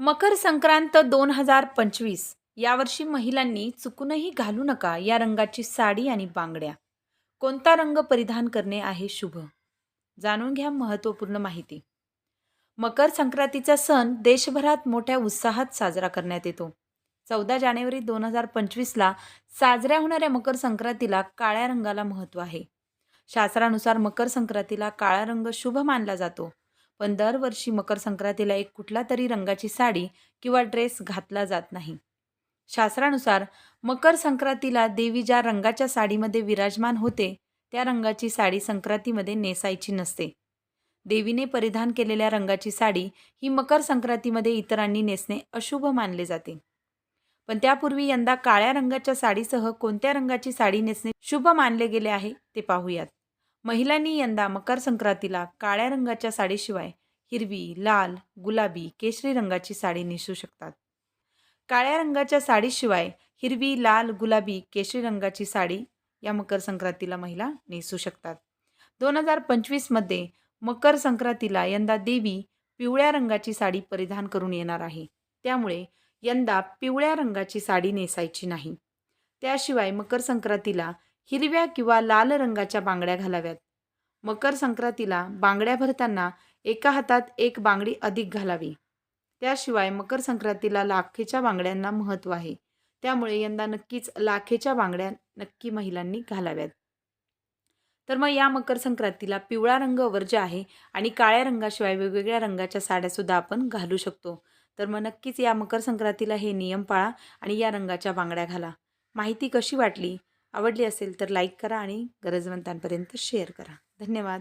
मकर संक्रांत दोन हजार पंचवीस. यावर्षी महिलांनी चुकूनही घालू नका या रंगाची साडी आणि बांगड्या. कोणता रंग परिधान करणे आहे शुभ? जाणून घ्या महत्त्वपूर्ण माहिती. मकर संक्रांतीचा सण देशभरात मोठ्या उत्साहात साजरा करण्यात येतो. चौदा जानेवारी दोन हजार पंचवीसला साजऱ्या होणाऱ्या मकर संक्रांतीला काळ्या रंगाला महत्त्व आहे. शास्त्रानुसार मकर संक्रांतीला काळा रंग शुभ मानला जातो. पण दरवर्षी मकर संक्रांतीला एक कुठला तरी रंगाची साडी किंवा ड्रेस घातला जात नाही. शास्त्रानुसार मकर संक्रांतीला देवी ज्या रंगाच्या साडीमध्ये विराजमान होते त्या रंगाची साडी संक्रांतीमध्ये नेसायची नसते. देवीने परिधान केलेल्या रंगाची साडी ही मकर संक्रांतीमध्ये इतरांनी नेसणे अशुभ मानले जाते. पण त्यापूर्वी यंदा काळ्या रंगाच्या साडीसह कोणत्या रंगाची साडी नेसणे शुभ मानले गेले आहे ते पाहूयात. महिलांनी यंदा मकर संक्रांतीला काळ्या रंगाच्या साडीशिवाय हिरवी लाल गुलाबी केशरी रंगाची साडी नेसू शकतात. काळ्या रंगाच्या साडीशिवाय हिरवी लाल गुलाबी केशरी रंगाची साडी या मकर संक्रांतीला महिला नेसू शकतात. दोन हजार पंचवीसमध्ये मकर संक्रांतीला यंदा देवी पिवळ्या रंगाची साडी परिधान करून येणार आहे. त्यामुळे यंदा पिवळ्या रंगाची साडी नेसायची नाही. त्याशिवाय मकर संक्रांतीला हिरव्या किंवा लाल रंगाच्या बांगड्या घालाव्यात. मकर संक्रांतीला बांगड्या भरताना एका हातात एक बांगडी अधिक घालावी. त्याशिवाय मकर संक्रांतीला लाखेच्या बांगड्यांना महत्त्व आहे. त्यामुळे यंदा नक्कीच लाखेच्या बांगड्या नक्की महिलांनी घालाव्यात. तर मग या मकर संक्रांतीला पिवळा रंग वर्ज्य आहे आणि काळ्या रंगाशिवाय वेगवेगळ्या रंगाच्या साड्यासुद्धा आपण घालू शकतो. तर मग नक्कीच या मकर संक्रांतीला हे नियम पाळा आणि या रंगाच्या बांगड्या घाला. माहिती कशी वाटली? आवडली असेल तर लाईक करा आणि गरजवंतांपर्यंत शेअर करा. धन्यवाद.